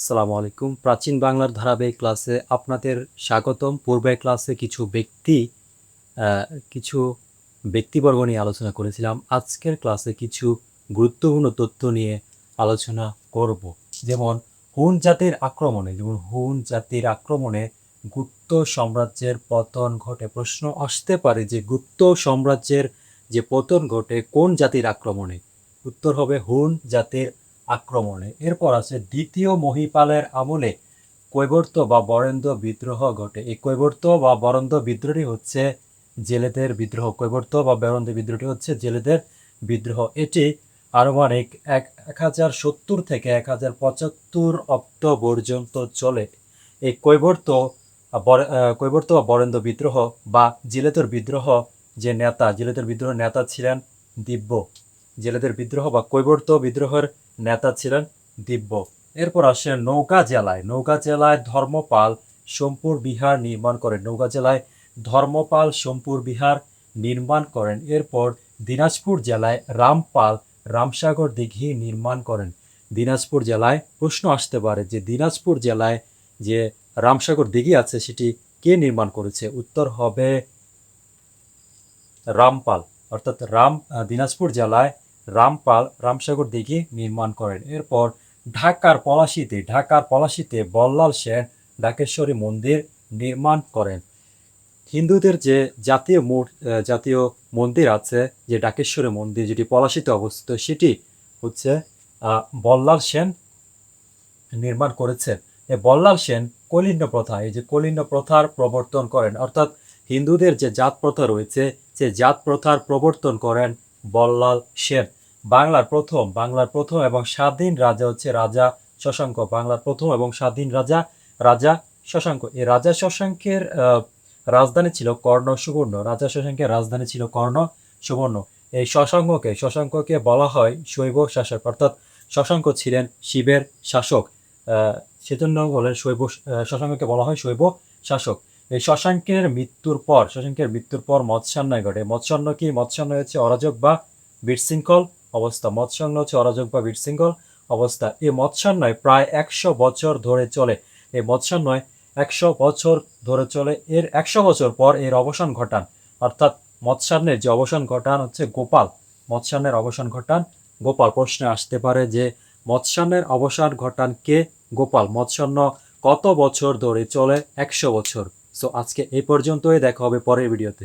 আসসালামু আলাইকুম। প্রাচীন বাংলার ধারাবাহিক ক্লাসে আপনাদের স্বাগতম। পূর্বের ক্লাসে কিছু ব্যক্তি কিছু ব্যক্তিবর্গ নিয়ে আলোচনা করেছিলাম। আজকের ক্লাসে কিছু গুরুত্বপূর্ণ তথ্য নিয়ে আলোচনা করব। যেমন, হুন জাতির আক্রমণে, যেমন হুন জাতির আক্রমণে গুপ্ত সাম্রাজ্যের পতন ঘটে। প্রশ্ন আসতে পারে যে গুপ্ত সাম্রাজ্যের যে পতন ঘটে, কোন জাতির আক্রমণে? উত্তর হবে হুন জাতির আক্রমণে। এরপর আছে দ্বিতীয় মহিপালের আমলে কৈবর্ত বা বরেন্দ্র বিদ্রোহ ঘটে। এই কৈবর্ত বা বরেন্দ্র বিদ্রোহটি হচ্ছে জেলেদের বিদ্রোহ। কৈবর্ত বা বরেন্দ্র বিদ্রোহটি হচ্ছে জেলেদের বিদ্রোহ। এটি আনুমানিক এক এক হাজার সত্তর থেকে এক হাজার পঁচাত্তর অব্দ পর্যন্ত চলে। এই কৈবর্ত কৈবর্ত বা বরেন্দ্র বিদ্রোহ বা জেলেদের বিদ্রোহ যে নেতা জেলেদের বিদ্রোহ নেতা ছিলেন দিব্য জেলেদের বিদ্রোহ বা কৈবর্ত বিদ্রোহের নেতা ছিলেন দিব্য। এরপর আসেন নৌকা জেলায়। নৌকা জেলায় ধর্মপাল সোমপুর বিহার নির্মাণ করেন। নৌকা জেলায় ধর্মপাল সোমপুর বিহার নির্মাণ করেন। এরপর দিনাজপুর জেলায় রামপাল রামসাগর দিঘি নির্মাণ করেন। দিনাজপুর জেলায় প্রশ্ন আসতে পারে যে দিনাজপুর জেলায় যে রামসাগর দিঘি আছে, সেটি কে নির্মাণ করেছে? উত্তর হবে রামপাল। অর্থাৎ রাম দিনাজপুর জেলায় রামপাল, রামসাগর দিঘি নির্মাণ করেন। এরপর ঢাকার পলাশিতে ঢাকার পলাশিতে বল্লাল সেন ঢাকেশ্বরী মন্দির নির্মাণ করেন। হিন্দুদের যে জাতীয় জাতীয় মন্দির আছে, যে ডাকেশ্বরী মন্দির, যেটি পলাশিতে অবস্থিত, সেটি হচ্ছে বল্লাল সেন নির্মাণ করেছেন। এই বল্লাল সেন কলিন্য প্রথা, এই যে কলিন্য প্রথার প্রবর্তন করেন, অর্থাৎ হিন্দুদের যে জাত প্রথা রয়েছে, সে জাত প্রথার প্রবর্তন করেন বল্লাল সেন। বাংলার প্রথম বাংলার প্রথম এবং স্বাধীন রাজা হচ্ছে রাজা শশাঙ্ক। বাংলার প্রথম এবং স্বাধীন রাজা রাজা শশাঙ্ক। এই রাজা শশাঙ্কের রাজধানী ছিল কর্ণ সুবর্ণ। রাজা শশাঙ্কের রাজধানী ছিল কর্ণ সুবর্ণ। এই শশাঙ্ককে শশাঙ্ককে বলা হয় শৈব শাসক। অর্থাৎ শশাঙ্ক ছিলেন শিবের শাসক। সেজন্য বলে শৈব শশাঙ্ককে বলা হয় শৈব শাসক। এই শশাঙ্কের মৃত্যুর পর, শশাঙ্কের মৃত্যুর পর মৎস্যান্নয় ঘটে। মৎস্যান্ন কি? মৎস্যান্নয় হচ্ছে অরাজক বা বিশৃঙ্খল অবস্থা। মৎস্যান্ন হচ্ছে অরাজক বা বিশৃঙ্খল অবস্থা। এই মৎস্যান্নয় প্রায় একশো বছর ধরে চলে। এই মৎস্যান্নয় একশো বছর ধরে চলে। এর একশো বছর পর এর অবসান ঘটান। অর্থাৎ মৎস্যান্নের যে অবসান ঘটান হচ্ছে গোপাল। মৎস্যান্নের অবসান ঘটান। গোপাল প্রশ্নে আসতে পারে যে, মৎস্যান্নের অবসান ঘটান কে? গোপাল। মৎস্যান্ন কত বছর ধরে চলে? একশো বছর। সো আজকে এই পর্যন্তই দেখা হবে পরের ভিডিওতে